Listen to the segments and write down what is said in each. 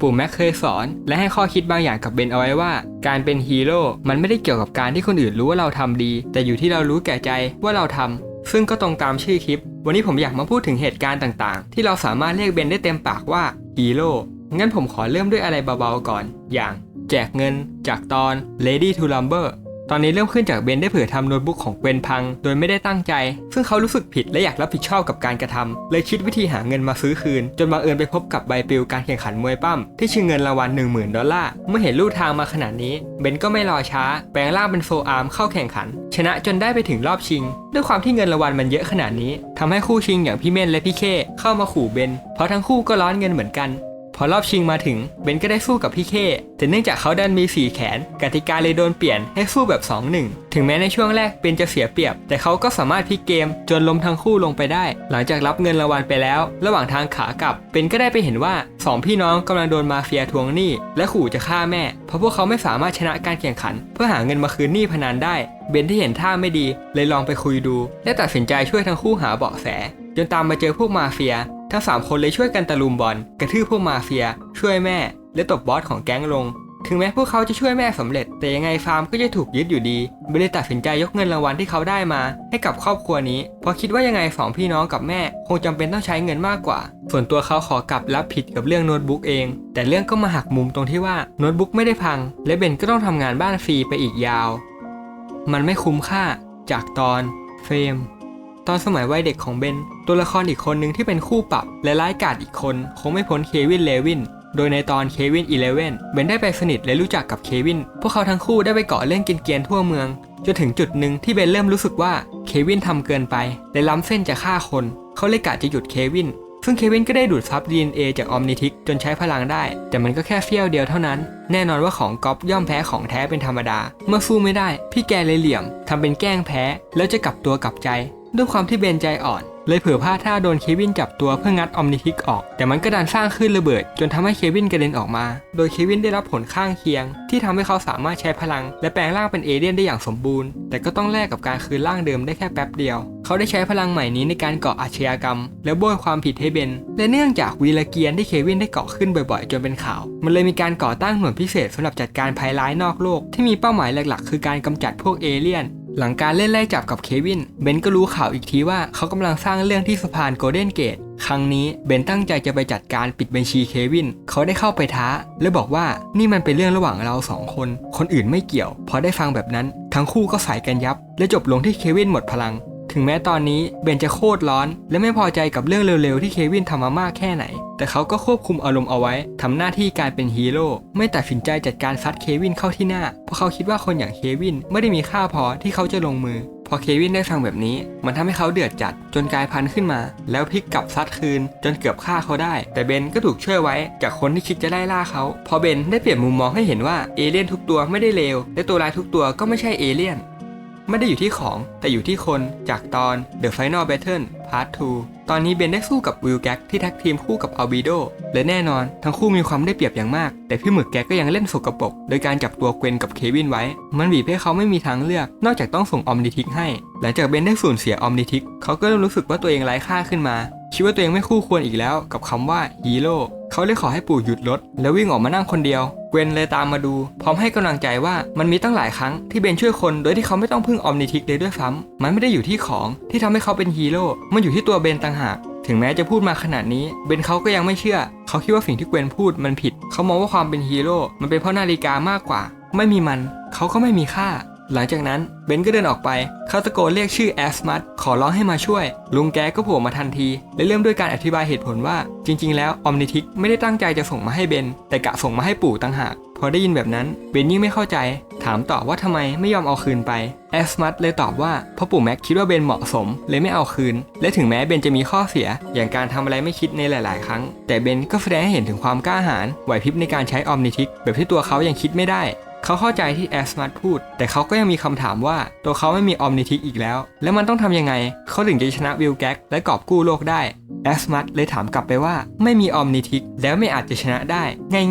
ปู่แม็กเคยสอน และให้ข้อคิดบางอย่างกับเบนเอาไว้ว่า การเป็นฮีโร่มันไม่ได้เกี่ยวกับการที่คนอื่นรู้ว่าเราทำดี แต่อยู่ที่เรารู้แก่ใจว่าเราทำซึ่งก็ตรงตามชื่อคลิป วันนี้ผมอยากมาพูดถึงเหตุการณ์ต่างๆ ที่เราสามารถเรียกเบนได้เต็มปากว่าฮีโร่งั้นผมขอเริ่มด้วยอะไรเบาๆก่อน อย่าง แจกเงินจากตอน Lady to Lumber ตอนนี้เริ่มขึ้นจากเบนได้เผื่อทำโน้ตบุ๊กของเกวนพัง โดยไม่ได้ตั้งใจ ซึ่งเขารู้สึกผิดและอยากรับผิดชอบกับการกระทำเลยคิดวิธีหาเงินมาซื้อคืน จนบังเอิญไปพบกับใบปลิวการแข่งขันมวยปั้มที่ชิงเงินรางวัล10,000 ดอลลาร์ เมื่อเห็นลู่ทางมาขนาดนี้ เบนก็ไม่รอช้า แปลงร่างเป็นโฟอาร์มเข้าแข่งขัน ชนะจนได้ไปถึงรอบชิง ด้วยความที่เงินรางวัลมันเยอะขนาดนี้ทำให้คู่ชิงอย่างพี่เม่นและพี่เคเข้ามาขู่เบน เพราะทั้งคู่ก็ร้อนเงินเหมือนกัน อรอบชิงมาถึงเบนก็ได้สู้กับพี่เคแต่เนื่องจากเขาดันมี 4 แขน กติกาเลยโดนเปลี่ยนให้สู้แบบ 2-1 ถึงแม้ในช่วงแรกเบนจะเสียเปรียบ แต่เขาก็สามารถพลิกเกมจนล้มทั้งคู่ลงไปได้ หลังจากรับเงินรางวัลไปแล้ว ระหว่างทางขากลับเบนก็ได้ไปเห็นว่า 2 พี่น้องกำลังโดนมาเฟียทวงหนี้และขู่จะฆ่าแม่ เพราะพวกเขาไม่สามารถชนะการแข่งขัน เพื่อหาเงินมาคืนหนี้พนันได้ เบนที่เห็นท่าไม่ดี เลยลองไปคุยดูและตัดสินใจช่วยทั้งคู่หาเบาะแส จนตามมาเจอพวกมาเฟีย ทั้งสามคนเลยช่วยกันตะลุมบอลกระทืบพวกมาเฟีย ช่วยแม่ และตบบอสของแก๊งลง ถึงแม้พวกเขาจะช่วยแม่สำเร็จ แต่ยังไงฟาร์มก็จะถูกยึดอยู่ดีเบลตัดสินใจยกเงินรางวัลที่เขาได้มา ให้กับครอบครัวนี้เพราะคิดว่ายังไงสองพี่น้องกับแม่ คงจำเป็นต้องใช้เงินมากกว่า ส่วนตัวเขาขอกลับรับผิดกับเรื่องโน้ตบุ๊กเอง แต่เรื่องก็มาหักมุมตรงที่ว่าโน้ตบุ๊กไม่ได้พัง และเบนก็ต้องทำงานบ้านฟรีไปอีกยาว มันไม่คุ้มค่าจากตอนเฟรมตอนสมัยวัยเด็กของเบน ตัวละครอีกคนหนึ่งที่เป็นคู่ปรับและร้ายกาจอีกคน คงไม่พ้นเควินเลวิน โดยในตอนเควินอีเลเว่นเบนได้ไปสนิทและรู้จักกับเควิน พวกเขาทั้งคู่ได้ไปเกาะเล่นกินเกียนทั่วเมือง จนถึงจุดหนึ่งที่เบนเริ่มรู้สึกว่าเควินทำเกินไป และล้ำเส้นจะฆ่าคน เขาเลยกะจะหยุดเควินซึ่งเควินก็ได้ดูดซับ DNA จากออมนิทิกจนใช้พลังได้ แต่มันก็แค่เฟี้ยวเดียวเท่านั้น แน่นอนว่าของก๊อปย่อมแพ้ของแท้เป็นธรรมดา เมื่อสู้ไม่ได้ พี่แกเลยเหลี่ยมทำเป็นแกล้งแพ้ แล้วจะกลับตัวกลับใจ ด้วยความที่เบนใจอ่อน เลยเผื่อพลาดท่าโดนเควินจับตัวเพื่องัดออมนิทิกออก แต่มันก็ดันสร้างขึ้นระเบิด จนทำให้เควินกระเด็นออกมา โดยเควินได้รับผลข้างเคียง ที่ทำให้เขาสามารถใช้พลัง และแปลงร่างเป็นเอเลี่ยนได้อย่างสมบูรณ์ แต่ก็ต้องแลกกับการคืนร่างเดิมได้แค่แป๊บเดียว เขาได้ใช้พลังใหม่นี้ในการเกาะอาชญากรรม และโบยความผิดให้เบน และเนื่องจากวีลเกียนที่เควินได้เกาะขึ้นบ่อยๆ จนเป็นข่าว มันเลยมีการก่อตั้งหน่วยพิเศษสำหรับจัดการภัยร้ายนอกโลก ที่มีเป้าหมายหลักๆ คือการกำจัดพวกเอเลี่ยน หลังการเล่นไล่จับกับเควิน เบนก็รู้ข่าวอีกทีว่าเขากำลังสร้างเรื่องที่สะพานโกลเด้นเกต ครั้งนี้เบนตั้งใจจะไปจัดการปิดบัญชีเควิน เขาได้เข้าไปท้า และบอกว่านี่มันเป็นเรื่องระหว่างเราสองคน คนอื่นไม่เกี่ยว พอได้ฟังแบบนั้น ทั้งคู่ก็ใส่กันยับ และจบลงที่เควินหมดพลัง ถึงแม้ตอนนี้เบนจะโคตรร้อน และไม่พอใจกับเรื่องเร็วๆที่เควินทำมามากแค่ไหน แต่เขาก็ควบคุมอารมณ์เอาไว้ทำหน้าที่การเป็นฮีโร่ไม่ตัดสินใจจัดการซัดเควินเข้าที่หน้า เพราะเขาคิดว่าคนอย่างเควินไม่ได้มีค่าพอที่เขาจะลงมือพอเควินได้ฟังแบบนี้ มันทำให้เขาเดือดจัด จนกลายพันธุ์ขึ้นมา แล้วพลิกกลับซัดคืน จนเกือบฆ่าเขาได้ แต่เบนก็ถูกช่วยไว้จากคนที่คิดจะไล่ล่าเขา พอเบนได้เปลี่ยนมุมมองให้เห็นว่าเอเลี่ยนทุกตัวไม่ได้เลวและตัวร้ายทุกตัวก็ไม่ใช่เอเลี่ยน ไม่ได้อยู่ที่ของแต่อยู่ที่คนจากตอน The Final Battle Part 2 ตอนนี้เบนได้สู้กับวิลแก๊กที่แท็กทีมคู่กับอัลบิโดและแน่นอนทั้งคู่มีความได้เปรียบอย่างมาก แต่พี่หมึกแกก็ยังเล่นสกปรกโดยการจับตัวเกวนกับเควินไว้ มันบีบให้เขาไม่มีทางเลือก นอกจากต้องส่งออมนิทิกให้ หลังจากเบนได้สูญเสียออมนิทิกเขาก็เริ่มรู้สึกว่าตัวเองไร้ค่าขึ้นมา คิดว่าตัวเองไม่คู่ควรอีกแล้วกับคำว่าฮีโร่เขาเลยขอให้ปู่หยุดรถแล้ววิ่งออกมานั่งคนเดียว เกวนเลยตามมาดู พร้อมให้กำลังใจว่ามันมีตั้งหลายครั้งที่เบนช่วยคนโดยที่เขาไม่ต้องพึ่งออมนิทิกเลยด้วยซ้ำมันไม่ได้อยู่ที่ของที่ทำให้เขาเป็นฮีโร่ มันอยู่ที่ตัวเบนต่างหาก ถึงแม้จะพูดมาขนาดนี้ เบนเขาก็ยังไม่เชื่อ เขาคิดว่าสิ่งที่เกวนพูดมันผิด เขามองว่าความเป็นฮีโร่มันเป็นเพราะนาฬิกามากกว่า ไม่มีมัน เขาก็ไม่มีค่า หลังจากนั้นเบนก็เดินออกไป เขาตะโกนเรียกชื่อแอสมัตขอร้องให้มาช่วย ลุงแกก็โผล่มาทันที และเริ่มด้วยการอธิบายเหตุผลว่า จริง ๆ แล้วออมนิทิกไม่ได้ตั้งใจจะส่งมาให้เบน แต่กะส่งมาให้ปู่ต่างหาก พอได้ยินแบบนั้นเบนยิ่งไม่เข้าใจ ถามต่อว่าทำไมไม่ยอมเอาคืนไปแอสมัตเลยตอบว่าพราะปู่แม็กคิดว่าเบนเหมาะสม เลยไม่เอาคืน และถึงแม้เบนจะมีข้อเสีย อย่างการทำอะไรไม่คิดในหลาย ๆ ครั้ง แต่เบนก็แสดงให้เห็นถึงความกล้าหาญไหวพริบในการใช้ออมนิทิกแบบที่ตัวเขายังคิดไม่ได้ เขาเข้าใจที่แอสมัตพูด แต่เขาก็ยังมีคำถามว่า ตัวเขาไม่มีออมนิทิกอีกแล้ว แล้วมันต้องทำยังไง เขาถึงจะชนะวิลแก๊กและกอบกู้โลกได้แอสมัตเลยถามกลับไปว่า ไม่มีออมนิทิกแล้วไม่อาจจะชนะได้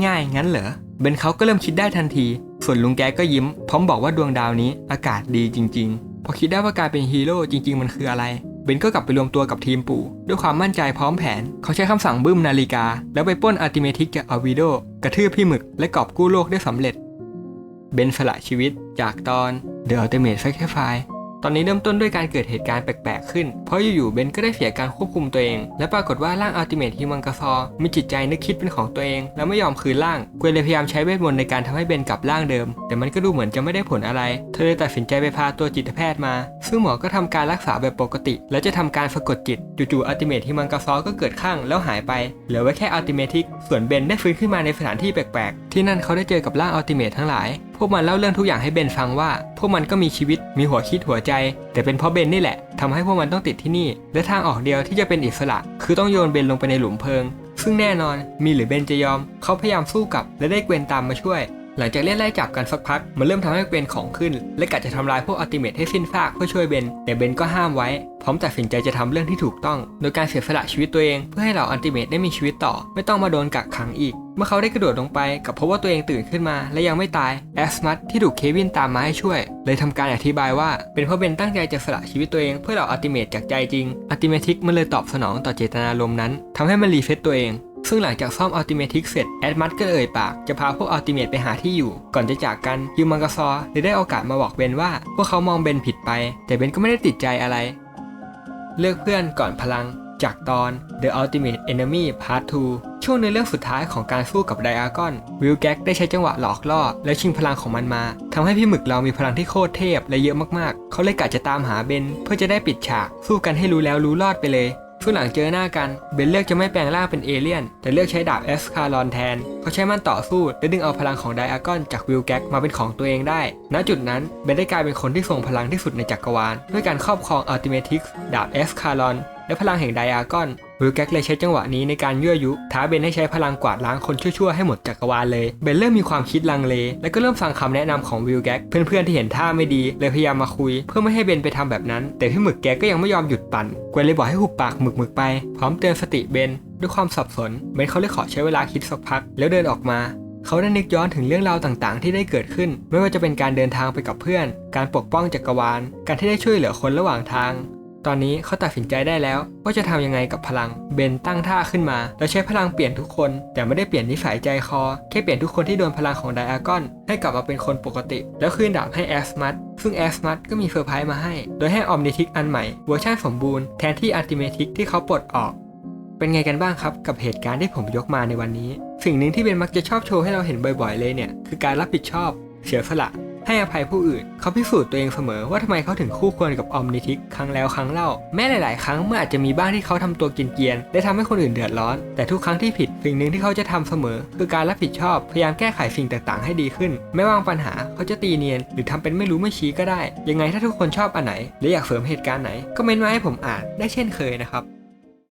ง่ายๆ งั้นเหรอเบนเขาก็เริ่มคิดได้ทันที ส่วนลุงแกก็ยิ้ม พร้อมบอกว่าดวงดาวนี้อากาศดีจริง ๆ พอคิดได้ว่าการเป็นฮีโร่จริง ๆ มันคืออะไรเบนก็กลับไปรวมตัวกับทีมปู่ ด้วยความมั่นใจพร้อมแผน เขาใช้คำสั่งบึ้มนาฬิกา แล้วไปป้นอัลติเมทิกจากอาวิโดกระทืบพี่หมึกและกอบกู้โลกได้สำเร็จ เบนสละชีวิตจากตอน The Ultimate Sacrifice ตอนนี้เริ่มต้นด้วยการเกิดเหตุการณ์แปลกๆขึ้น เพราะอยู่ๆเบนก็ได้เสียการควบคุมตัวเอง และปรากฏว่าร่างอัลติเมทฮิมังกาซอมีจิตใจนึกคิดเป็นของตัวเอง และไม่ยอมคืนร่างเกวนเลยพยายามใช้เวทมนต์ในการทำให้เบนกลับร่างเดิม แต่มันก็ดูเหมือนจะไม่ได้ผลอะไร เธอเลยตัดสินใจไปพาตัวจิตแพทย์มา ซึ่งหมอก็ทำการรักษาแบบปกติ และจะทำการสะกดจิต จู่ๆอัลติเมทฮิมังกาซอก็เกิดข้างแล้วหายไป เหลือไว้แค่อัลติเมทิก ส่วนเบนได้ฟื้นขึ้นมาในสถานที่แปลกๆ ที่นั่นเขาได้เจอกับร่างอัลติเมททั้งหลาย พวกมันเล่าเรื่องทุกอย่างให้เบนฟังว่า พวกมันก็มีชีวิตมีหัวคิดหัวใจ แต่เป็นเพราะเบนนี่แหละทำให้พวกมันต้องติดที่นี่ และทางออกเดียวที่จะเป็นอิสระ คือต้องโยนเบนลงไปในหลุมเพลิง ซึ่งแน่นอนมีหรือเบนจะยอม เขาพยายามสู้กับและได้เกวนตามมาช่วย หลังจากเล่นไล่จับกันสักพัก มันเริ่มทำให้เกวนของขึ้น และกะจะทำลายพวกอัลติเมทให้สิ้นซากเพื่อช่วยเบน แต่เบนก็ห้ามไว้ พร้อมตัดสินใจจะทำเรื่องที่ถูกต้อง โดยการเสียสละชีวิตตัวเอง เพื่อให้เหล่าอัลติเมทได้มีชีวิตต่อ ไม่ต้องมาโดนกักขังอีก เมื่อเขาได้กระโดดลงไป กับพบว่าตัวเองตื่นขึ้นมา และยังไม่ตายแอสมัตที่ถูกเควินตามมาให้ช่วย เลยทำการอธิบายว่า เป็นเพราะเบนตั้งใจจะสละชีวิตตัวเองเพื่อเหล่าอัลติเมทจากใจจริงอัลติเมทิกมันเลยตอบสนองต่อเจตนารมณ์นั้นทำให้มันรีเซ็ตตัวเอง ซึ่งหลังจากซ่อมอัลติเมทิกเสร็จแอดมัตก็เอ่ยปากจะพาพวกอัลติเมทไปหาที่อยู่ ก่อนจะจากกันยูมังกาซอเลยได้โอกาสมาบอกเบนว่า พวกเขามองเบนผิดไป แต่เบนก็ไม่ได้ติดใจอะไร เลือกเพื่อนก่อนพลัง จากตอน The Ultimate Enemy Part 2 ช่วงในเรื่องสุดท้ายของการสู้กับไดอากอนวิลแก๊กได้ใช้จังหวะหลอกล่อ และชิงพลังของมันมาทำให้พี่หมึกเรามีพลังที่โคตรเทพและเยอะมากๆ เขาเลยกะจะตามหาเบนเพื่อจะได้ปิดฉากสู้กันให้รู้แล้วรู้รอดไปเลย ช่วงหลังเจอหน้ากันเบนเลือกจะไม่แปลงร่างเป็นเอเลี่ยน แต่เลือกใช้ดาบเอสคารอนแทนเขาใช้มันต่อสู้และดึงเอาพลังของไดอากอนจากวิลแก๊กมาเป็นของตัวเองได้ ณจุดนั้นเบนได้กลายเป็นคนที่ทรงพลังที่สุดในจักรวาล ด้วยการครอบครองอัลติเมทิกดาบเอสคารอน และพลังแห่งไดอากอนวิลแก๊กเลยใช้จังหวะนี้ในการยั่วยุท้าเบนให้ใช้พลังกวาดล้างคนชั่วๆให้หมดจักรวาลเลย เบนเริ่มมีความคิดลังเล และก็เริ่มฟังคำแนะนำของวิลแก๊กเพื่อนๆที่เห็นท่าไม่ดีเลยพยายามมาคุย เพื่อไม่ให้เบนไปทำแบบนั้น แต่พี่หมึกแกก็ยังไม่ยอมหยุดปั่นกวนเลยบอกให้หุบปากหมึกๆไป พร้อมเตือนสติเบนด้วยความสับสน เบนเขาเลยขอใช้เวลาคิดสักพัก แล้วเดินออกมาเขาได้นึกย้อนถึงเรื่องราวต่างๆ ที่ได้เกิดขึ้น ไม่ว่าจะเป็นการเดินทางไปกับเพื่อน การปกป้องจักรวาล การที่ได้ช่วยเหลือคนระหว่างทาง ตอนนี้เขาตัดสินใจได้แล้วว่าจะทำยังไงกับพลัง เบนตั้งท่าขึ้นมา แล้วใช้พลังเปลี่ยนทุกคน แต่ไม่ได้เปลี่ยนนิสัยใจคอ แค่เปลี่ยนทุกคนที่โดนพลังของไดอากอน ให้กลับมาเป็นคนปกติ แล้วคืนดาบให้แอสมัตซึ่งแอสมัตก็มีเซอร์ไพรส์มาให้ โดยให้ออมนิทิกอันใหม่เวอร์ชันสมบูรณ์แทนที่อัลติเมทิกที่เขาปลดออก เป็นไงกันบ้างครับกับเหตุการณ์ที่ผมยกมาในวันนี้ สิ่งหนึ่งที่เบนมักจะชอบโชว์ให้เราเห็นบ่อยๆเลยเนี่ยคือการรับผิดชอบ เสียสละ ให้อภัยผู้อื่น เขาพิสูจน์ตัวเองเสมอว่าทำไมเขาถึงคู่ควรกับออมนิทิกครั้งแล้วครั้งเล่า แม้หลาย ๆ ครั้งเมื่ออาจจะมีบ้างที่เขาทำตัวกินเกียนๆและทำให้คนอื่นเดือดร้อน แต่ทุกครั้งที่ผิดสิ่งหนึ่งที่เขาจะทำเสมอ คือการรับผิดชอบพยายามแก้ไขสิ่งต่าง ๆ ให้ดีขึ้น ไม่ว่างปัญหาเขาจะตีเนียน หรือทำเป็นไม่รู้ไม่ชี้ก็ได้ ยังไงถ้าทุกคนชอบอันไหน หรืออยากเสริมเหตุการณ์ไหนก็เม้นมาให้ผมอ่านได้เช่นเคยนะครับ